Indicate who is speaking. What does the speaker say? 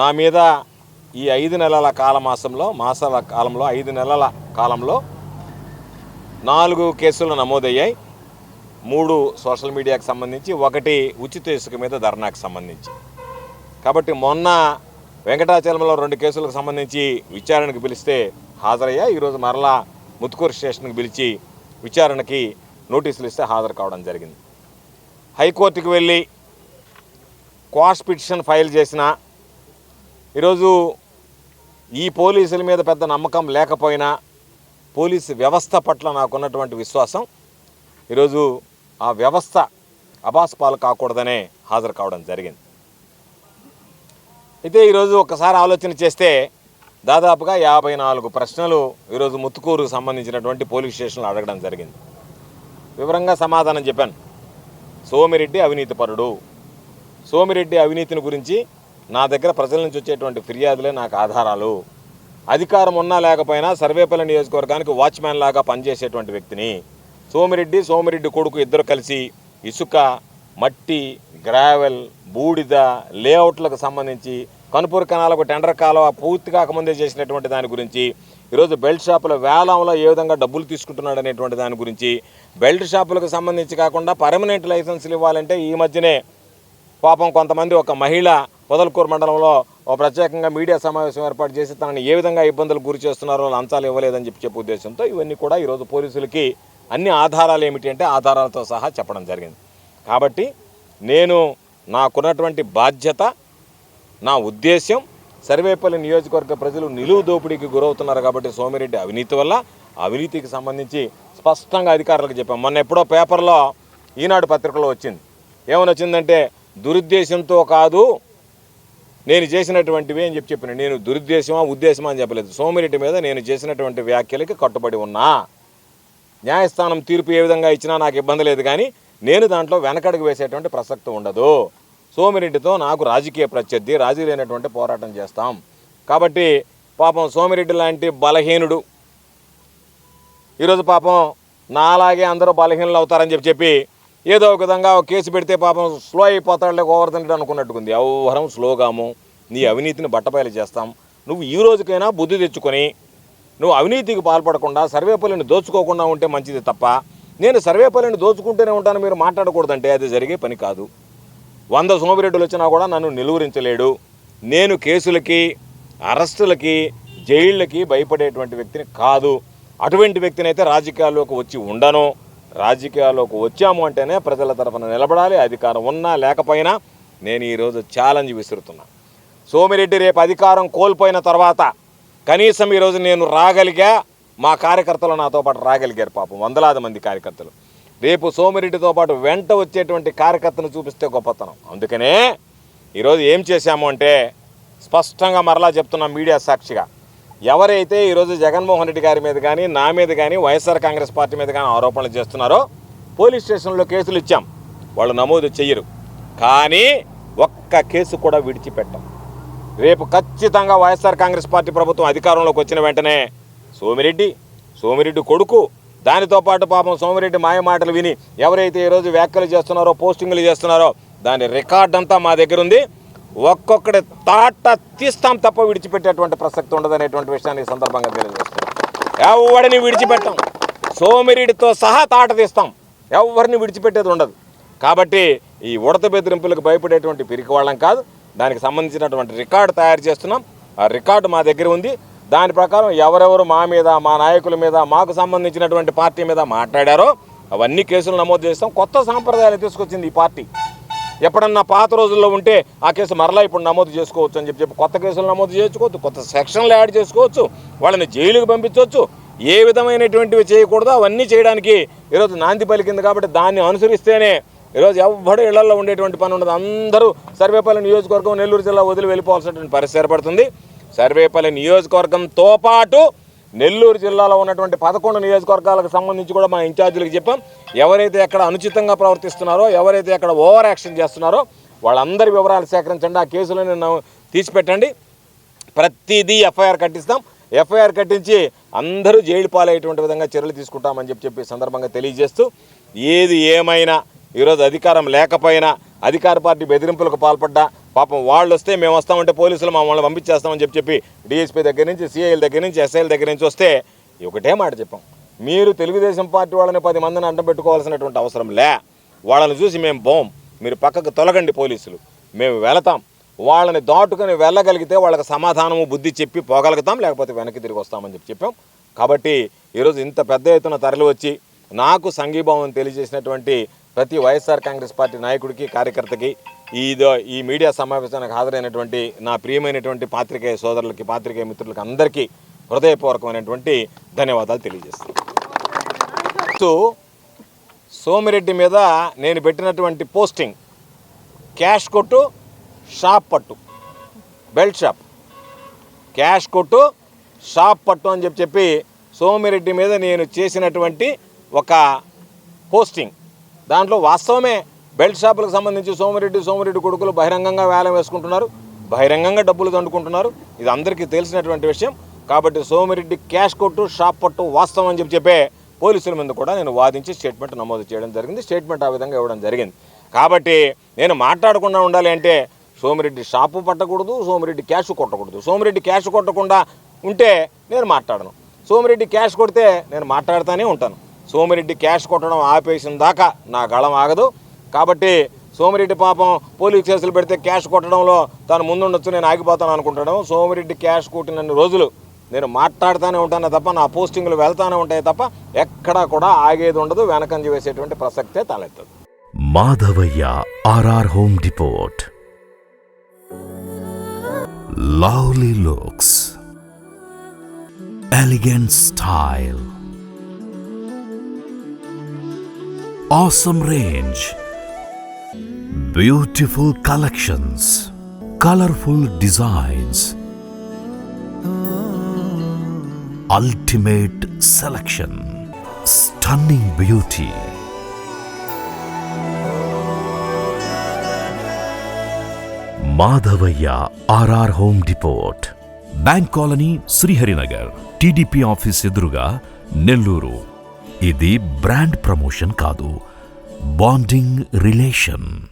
Speaker 1: నా మీద ఈ ఐదు నెలల కాలమాసంలో మాసాల కాలంలో ఐదు నెలల కాలంలో నాలుగు కేసులు నమోదయ్యాయి. మూడు సోషల్ మీడియాకు సంబంధించి ఒకటి ఉచిత ఇసుక మీద ధర్నాకు సంబంధించి. కాబట్టి మొన్న వెంకటాచలంలో రెండు కేసులకు సంబంధించి విచారణకు పిలిస్తే హాజరయ్యా. ఈరోజు మరలా ముత్తుకూరు స్టేషన్కి పిలిచి విచారణకి నోటీసులు ఇస్తే హాజరు కావడం జరిగింది. హైకోర్టుకు వెళ్ళి క్వాష్ పిటిషన్ ఫైల్ చేసిన ఈరోజు ఈ పోలీసుల మీద పెద్ద నమ్మకం లేకపోయినా పోలీసు వ్యవస్థ పట్ల నాకున్నటువంటి విశ్వాసం ఈరోజు ఆ వ్యవస్థ అబాస్పాలు కాకూడదనే హాజరు కావడం జరిగింది. అయితే ఈరోజు ఒకసారి ఆలోచన చేస్తే దాదాపుగా యాభై నాలుగు ప్రశ్నలు ఈరోజు ముత్తుకూరుకు సంబంధించినటువంటి పోలీస్ స్టేషన్లో అడగడం జరిగింది. వివరంగా సమాధానం చెప్పాను. సోమిరెడ్డి అవినీతిపరుడు సోమిరెడ్డి అవినీతిని గురించి నా దగ్గర ప్రజల నుంచి వచ్చేటువంటి ఫిర్యాదులే నాకు ఆధారాలు. అధికారం ఉన్నా లేకపోయినా సర్వేపల్లి నియోజకవర్గానికి వాచ్మ్యాన్ లాగా పనిచేసేటువంటి వ్యక్తిని. సోమిరెడ్డి సోమిరెడ్డి కొడుకు ఇద్దరు కలిసి ఇసుక మట్టి గ్రావెల్ బూడిద లేఅవుట్లకు సంబంధించి కనుపూరు కణాలకు టెండర్ కాలువ పూర్తి కాకముందే చేసినటువంటి దాని గురించి ఈరోజు బెల్ట్ షాపుల వేలంలో ఏ విధంగా డబ్బులు తీసుకుంటున్నాడు అనేటువంటి దాని గురించి బెల్ట్ షాపులకు సంబంధించి కాకుండా పర్మనెంట్ లైసెన్సులు ఇవ్వాలంటే ఈ మధ్యనే పాపం కొంతమంది ఒక మహిళ పొదలకూరు మండలంలో ఒక ప్రత్యేకంగా మీడియా సమావేశం ఏర్పాటు చేసి తనని ఏ విధంగా ఇబ్బందులకు గురి చేస్తున్నారో లంచాలు ఇవ్వలేదని చెప్పి చెప్పే ఉద్దేశంతో ఇవన్నీ కూడా ఈరోజు పోలీసులకి అన్ని ఆధారాలు ఏమిటి అంటే ఆధారాలతో సహా చెప్పడం జరిగింది. కాబట్టి నేను నాకున్నటువంటి బాధ్యత నా ఉద్దేశ్యం సర్వేపల్లి నియోజకవర్గ ప్రజలు నిలువు దోపిడీకి గురవుతున్నారు కాబట్టి సోమిరెడ్డి అవినీతి వల్ల అవినీతికి సంబంధించి స్పష్టంగా అధికారులకు చెప్పాం. మొన్న ఎప్పుడో పేపర్లో ఈనాడు పత్రికలో వచ్చింది. ఏమని వచ్చిందంటే దురుద్దేశంతో కాదు నేను చేసినటువంటివి అని చెప్పి చెప్పిన. నేను దురుద్దేశమా ఉద్దేశమా అని చెప్పలేదు. సోమిరెడ్డి మీద నేను చేసినటువంటి వ్యాఖ్యలకి కట్టుబడి ఉన్నా. న్యాయస్థానం తీర్పు ఏ విధంగా ఇచ్చినా నాకు ఇబ్బంది లేదు కానీ నేను దాంట్లో వెనకడుగు వేసేటువంటి ప్రసక్తి ఉండదు. సోమిరెడ్డితో నాకు రాజకీయ ప్రత్యర్థి రాజీ లేనటువంటి పోరాటం చేస్తాం. కాబట్టి పాపం సోమిరెడ్డి లాంటి బలహీనుడు ఈరోజు పాపం నాలాగే అందరూ బలహీనలు అవుతారని చెప్పి చెప్పి ఏదో ఒక విధంగా కేసు పెడితే పాపం స్లో అయిపోతాడులే తింటాడు అనుకున్నట్టుకుంది. ఎవరం స్లోగాము నీ అవినీతిని బట్టబయలు చేస్తాం. నువ్వు ఈ రోజుకైనా బుద్ధి తెచ్చుకొని నువ్వు అవినీతికి పాల్పడకుండా సర్వేపల్లిని దోచుకోకుండా ఉంటే మంచిది తప్ప నేను సర్వేపల్లిని దోచుకుంటూనే ఉంటాను మీరు మాట్లాడకూడదంటే అది జరిగే పని కాదు. వంద సోమిరెడ్డిలు వచ్చినా కూడా నన్ను నిలువరించలేడు. నేను కేసులకి అరెస్టులకి జైళ్ళకి భయపడేటువంటి వ్యక్తిని కాదు. అటువంటి వ్యక్తిని అయితే రాజకీయాల్లోకి వచ్చి ఉండను. రాజకీయాల్లోకి వచ్చాము అంటేనే ప్రజల తరఫున నిలబడాలి అధికారం ఉన్నా లేకపోయినా నేను ఈరోజు ఛాలెంజ్ విసురుతున్నా. సోమిరెడ్డి రేపు అధికారం కోల్పోయిన తర్వాత కనీసం ఈరోజు నేను రాగలిగా మా కార్యకర్తలు నాతో పాటు రాగలిగారు పాపం వందలాది మంది కార్యకర్తలు. రేపు సోమిరెడ్డితో పాటు వెంట వచ్చేటువంటి కార్యకర్తను చూపిస్తే గొప్పతనం. అందుకనే ఈరోజు ఏం చేశాము అంటే స్పష్టంగా మరలా చెప్తున్నాం మీడియా సాక్షిగా. ఎవరైతే ఈరోజు జగన్మోహన్ రెడ్డి గారి మీద కానీ నా మీద కానీ వైఎస్ఆర్ కాంగ్రెస్ పార్టీ మీద కానీ ఆరోపణలు చేస్తున్నారో పోలీస్ స్టేషన్లో కేసులు ఇచ్చాం. వాళ్ళు నమోదు చెయ్యరు. కానీ ఒక్క కేసు కూడా విడిచిపెట్టాం. రేపు ఖచ్చితంగా వైఎస్ఆర్ కాంగ్రెస్ పార్టీ ప్రభుత్వం అధికారంలోకి వచ్చిన వెంటనే సోమిరెడ్డి సోమిరెడ్డి కొడుకు దానితో పాటు పాపం సోమిరెడ్డి మాయ మాటలు విని ఎవరైతే ఈరోజు వ్యాఖ్యలు చేస్తున్నారో పోస్టింగ్లు చేస్తున్నారో దాని రికార్డ్ అంతా మా దగ్గర ఉంది. ఒక్కొక్కడి తాట తీస్తాం తప్ప విడిచిపెట్టేటువంటి ప్రసక్తి ఉండదనేటువంటి విషయాన్ని ఈ సందర్భంగా తెలియజేస్తాం ఎవరిని విడిచిపెట్టాం? సోమిరిడితో సహా తాట తీస్తాం. ఎవరిని విడిచిపెట్టేది ఉండదు. కాబట్టి ఈ ఉడత బెదిరింపులకు భయపడేటువంటి పిరికి వాళ్ళం కాదు. దానికి సంబంధించినటువంటి రికార్డు తయారు చేస్తున్నాం. ఆ రికార్డు మా దగ్గర ఉంది. దాని ప్రకారం ఎవరెవరు మా మీద మా నాయకుల మీద మాకు సంబంధించినటువంటి పార్టీ మీద మాట్లాడారో అవన్నీ కేసులు నమోదు చేస్తాం. కొత్త సాంప్రదాయాలు తీసుకొచ్చింది ఈ పార్టీ. ఎప్పుడన్నా పాత రోజుల్లో ఉంటే ఆ కేసు మరలా ఇప్పుడు నమోదు చేసుకోవచ్చు అని చెప్పి చెప్పి కొత్త కేసులు నమోదు చేసుకోవచ్చు కొత్త సెక్షన్లు యాడ్ చేసుకోవచ్చు వాళ్ళని జైలుకు పంపించవచ్చు. ఏ విధమైనటువంటివి చేయకూడదో అవన్నీ చేయడానికి ఈరోజు నాంది పలికింది కాబట్టి దాన్ని అనుసరిస్తేనే ఈరోజు ఎవ్వడు ఇళ్ళలో ఉండేటువంటి పని ఉండదు. అందరూ సర్వేపల్లి నియోజకవర్గం నెల్లూరు జిల్లా వదిలి వెళ్ళిపోవాల్సినటువంటి పరిస్థితి ఏర్పడుతుంది. సర్వేపల్లి నియోజకవర్గంతో పాటు నెల్లూరు జిల్లాలో ఉన్నటువంటి పదకొండు నియోజకవర్గాలకు సంబంధించి కూడా మా ఇన్ఛార్జీలకు చెప్పాం. ఎవరైతే ఎక్కడ అనుచితంగా ప్రవర్తిస్తున్నారో ఎవరైతే ఎక్కడ ఓవర్ యాక్షన్ చేస్తున్నారో వాళ్ళందరి వివరాలు సేకరించండి. ఆ కేసులను తీసిపెట్టండి. ప్రతిదీ ఎఫ్ఐఆర్ కట్టిస్తాం. ఎఫ్ఐఆర్ కట్టించి అందరూ జైలు పాలయ్యేటువంటి విధంగా చర్యలు తీసుకుంటామని చెప్పి చెప్పి సందర్భంగా తెలియజేస్తూ ఏది ఏమైనా ఈరోజు అధికారం లేకపోయినా అధికార పార్టీ బెదిరింపులకు పాల్పడ్డా పాపం వాళ్ళు వస్తే మేము వస్తామంటే పోలీసులు మమ్మల్ని పంపించేస్తామని చెప్పి చెప్పి డిఎస్పీ దగ్గర నుంచి సిఐల దగ్గర నుంచి ఎస్ఐల దగ్గర నుంచి వస్తే ఒకటే మాట చెప్పాం. మీరు తెలుగుదేశం పార్టీ వాళ్ళని పది మందిని అంటం పెట్టుకోవాల్సినటువంటి అవసరం లే. వాళ్ళని చూసి మేము పోం మీరు పక్కకు తొలగండి పోలీసులు. మేము వెళతాం. వాళ్ళని దాటుకొని వెళ్ళగలిగితే వాళ్ళకి సమాధానము బుద్ధి చెప్పి పోగలుగుతాం లేకపోతే వెనక్కి తిరిగి వస్తామని చెప్పి చెప్పాం. కాబట్టి ఈరోజు ఇంత పెద్ద ఎత్తున తరలి వచ్చి నాకు సంఘీభావం తెలియజేసినటువంటి ప్రతి వైఎస్ఆర్ కాంగ్రెస్ పార్టీ నాయకుడికి కార్యకర్తకి ఈదో ఈ మీడియా సమావేశానికి హాజరైనటువంటి నా ప్రియమైనటువంటి పాత్రికేయ సోదరులకి పాత్రికేయ మిత్రులకి అందరికీ హృదయపూర్వకమైనటువంటి ధన్యవాదాలు తెలియజేస్తాను. సో సోమిరెడ్డి మీద నేను పెట్టినటువంటి పోస్టింగ్ క్యాష్ కొట్టు షాప్ పట్టు బెల్ట్ షాప్. క్యాష్ కొట్టు షాప్ పట్టు అని చెప్పి చెప్పి సోమిరెడ్డి మీద నేను చేసినటువంటి ఒక పోస్టింగ్. దాంట్లో వాస్తవమే బెల్ట్ షాపులకు సంబంధించి సోమిరెడ్డి సోమిరెడ్డి కొడుకులు బహిరంగంగా వేలం వేసుకుంటున్నారు బహిరంగంగా డబ్బులు దండుకుంటున్నారు. ఇది అందరికీ తెలిసినటువంటి విషయం. కాబట్టి సోమిరెడ్డి క్యాష్ కొట్టు షాప్ పట్టు వాస్తవం అని చెప్పి చెప్పే పోలీసుల మీద కూడా నేను వాదించి స్టేట్మెంట్ నమోదు చేయడం జరిగింది. స్టేట్మెంట్ ఆ విధంగా ఇవ్వడం జరిగింది. కాబట్టి నేను మాట్లాడకుండా ఉండాలి అంటే సోమిరెడ్డి షాపు పట్టకూడదు సోమిరెడ్డి క్యాష్ కొట్టకూడదు. సోమిరెడ్డి క్యాష్ కొట్టకుండా ఉంటే నేను మాట్లాడను. సోమిరెడ్డి క్యాష్ కొడితే నేను మాట్లాడుతూనే ఉంటాను. సోమిరెడ్డి క్యాష్ కొట్టడం ఆపేసిన దాకా నా గళం ఆగదు. కాబట్టి సోమిరెడ్డి పాపం పోలీస్ కేసులు పెడితే క్యాష్ కొట్టడంలో తాను ముందుండొచ్చు నేను ఆగిపోతాను అనుకుంటాను సోమిరెడ్డి క్యాష్ కొట్టినన్ని రోజులు నేను మాట్లాడుతూనే ఉంటానే తప్ప నా పోస్టింగ్లు వెళ్తానే ఉంటాయి తప్ప ఎక్కడా కూడా ఆగేది ఉండదు. వెనకంజ వేసేటువంటి ప్రసక్తే తలెత్తదు.
Speaker 2: Madhavayya RR home depot lovely looks. Elegant style. Awesome range beautiful collections colorful designs ultimate selection stunning beauty Madhavayya RR home depot bank colony Sriharinagar TDP office ఎదురుగా నెల్లూరు ఇది బ్రాండ్ ప్రమోషన్ కాదు. Bonding relation.